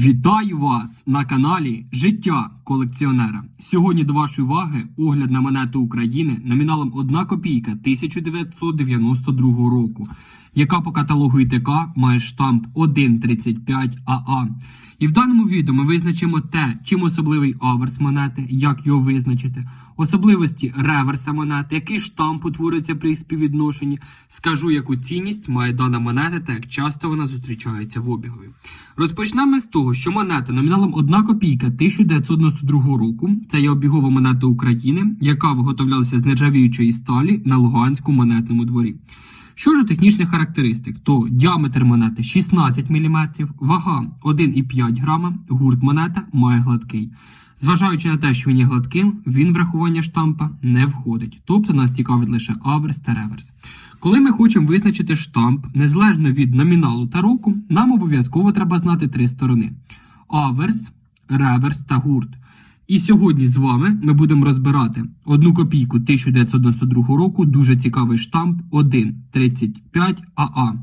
Вітаю вас на каналі Життя колекціонера. Сьогодні до вашої уваги огляд на монету України номіналом 1 копійка 1992 року, яка по каталогу ІТК має штамп 1.35 АА. І в даному відео ми визначимо те, чим особливий аверс монети, як його визначити, особливості реверса монети, який штамп утворюється при їх співвідношенні, скажу, яку цінність має дана монета та як часто вона зустрічається в обігові. Розпочнемо з того, що монета номіналом 1 копійка 1992 року це є обігова монета України, яка виготовлялася з нержавіючої сталі на Луганському монетному дворі. Що ж у технічних характеристик, то діаметр монети 16 мм, вага 1,5 грама, гурт монета має гладкий. Зважаючи на те, що він є гладким, він врахування штампа не входить. Тобто нас цікавить лише аверс та реверс. Коли ми хочемо визначити штамп, незалежно від номіналу та року, нам обов'язково треба знати три сторони: аверс, реверс та гурт. І сьогодні з вами ми будемо розбирати одну копійку 1992 року, дуже цікавий штамп 1.35 АА.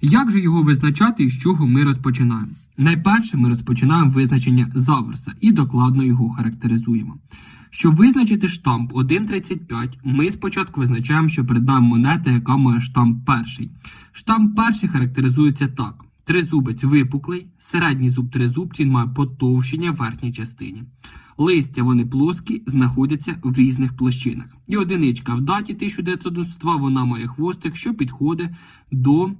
Як же його визначати і з чого ми розпочинаємо? Найперше ми розпочинаємо визначення заверса і докладно його характеризуємо. Щоб визначити штамп 1.35, ми спочатку визначаємо, що перед нами монета, яка має штамп перший. Штамп перший характеризується так. Тризубець випуклий, середній зуб тризубці має потовщення верхній частині. Листя вони плоскі, знаходяться в різних площинах. І одиничка в даті 1992 вона має хвостик, що підходить до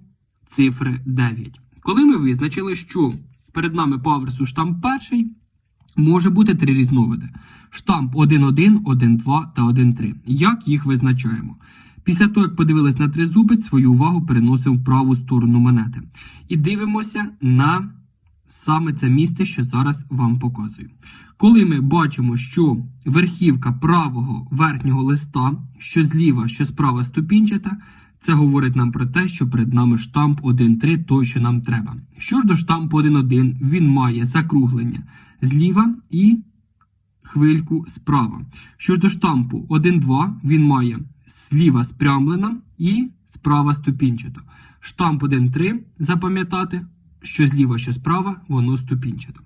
цифри 9. Коли ми визначили, що перед нами по штамп перший, може бути три різновиди: штамп 1.1, 1.2 та 1.3. Як їх визначаємо? Після того, як подивились на тризубець, свою увагу переносимо в праву сторону монети. І дивимося на саме це місце, що зараз вам показую. Коли ми бачимо, що верхівка правого верхнього листа, що зліва, що справа ступінчата, це говорить нам про те, що перед нами штамп 1.3, той, що нам треба. Що ж до штампу 1.1, він має закруглення зліва і хвильку справа. Що ж до штампу 1.2, він має зліва спрямлена і справа ступінчата. Штамп 1.3 запам'ятати, що зліва, що справа, воно ступінчато.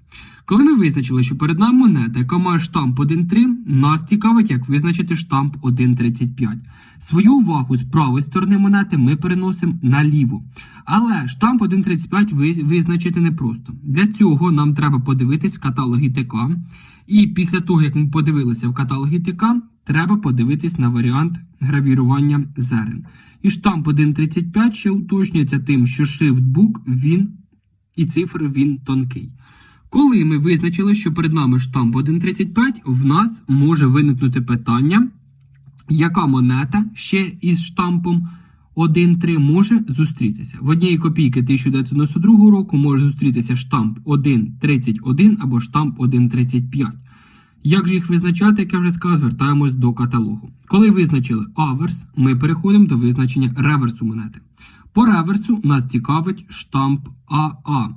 Коли ми визначили, що перед нами монета, яка має штамп 1.3, нас цікавить, як визначити штамп 1.35. Свою увагу з правої сторони монети ми переносимо наліво. Але штамп 1.35 визначити непросто. Для цього нам треба подивитись в каталог ІТК. І після того, як ми подивилися в каталог ІТК, треба подивитись на варіант гравірування зерен. І штамп 1.35 ще уточнюється тим, що шрифтбук він і цифри він тонкий. Коли ми визначили, що перед нами штамп 1.35, в нас може виникнути питання, яка монета ще із штампом 1.3 може зустрітися. В однієї копійки 1992 року може зустрітися штамп 1.31 або штамп 1.35. Як же їх визначати, як я вже сказав, звертаємось до каталогу. Коли визначили аверс, ми переходимо до визначення реверсу монети. По реверсу нас цікавить штамп АА.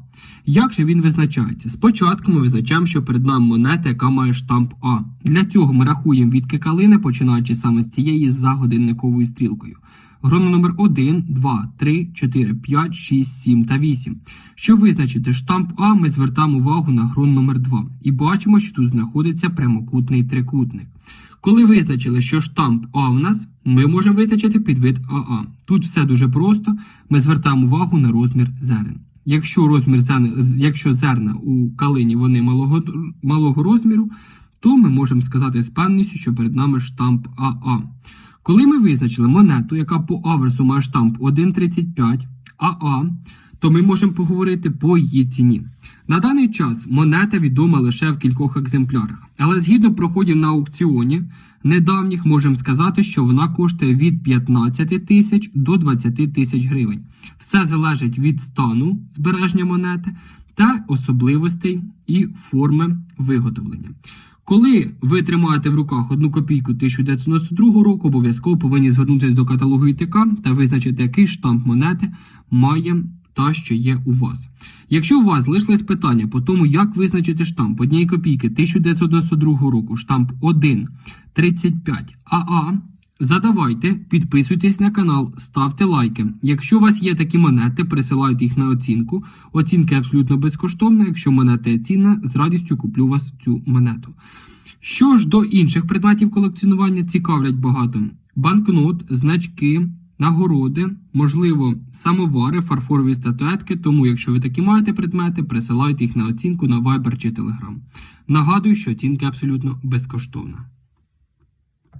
Як же він визначається? Спочатку ми визначаємо, що перед нами монета, яка має штамп А. Для цього ми рахуємо відки калини, починаючи саме з цієї за годинниковою стрілкою. Гроно номер 1, 2, 3, 4, 5, 6, 7 та 8. Щоб визначити штамп А, ми звертаємо увагу на грон номер 2 і бачимо, що тут знаходиться прямокутний трикутник. Коли визначили, що штамп А в нас, ми можемо визначити підвид АА. Тут все дуже просто. Ми звертаємо увагу на розмір зерен. Якщо розмір зерна, якщо зерна у калині вони малого, малого розміру, то ми можемо сказати з певністю, що перед нами штамп АА. Коли ми визначили монету, яка по аверсу має штамп 1.35 АА, то ми можемо поговорити по її ціні. На даний час монета відома лише в кількох екземплярах, але згідно проходів на аукціоні недавніх можемо сказати, що вона коштує від 15 тисяч до 20 тисяч гривень. Все залежить від стану збереження монети та особливостей і форми виготовлення. Коли ви тримаєте в руках одну копійку 1992 року, обов'язково повинні звернутися до каталогу ІТК та визначити, який штамп монети має та, що є у вас. Якщо у вас залишилось питання по тому, як визначити штамп однієї копійки 1992 року, штамп 1.35 АА, Задавайте, підписуйтесь на канал, ставте лайки. Якщо у вас є такі монети, присилайте їх на оцінку. Оцінка абсолютно безкоштовна. Якщо монета є цінна, з радістю куплю вас цю монету. Що ж до інших предметів колекціонування цікавлять багато банкнот, значки, нагороди, можливо, самовари, фарфорові статуетки. Тому, якщо ви такі маєте предмети, присилайте їх на оцінку на Viber чи Telegram. Нагадую, що оцінка абсолютно безкоштовна.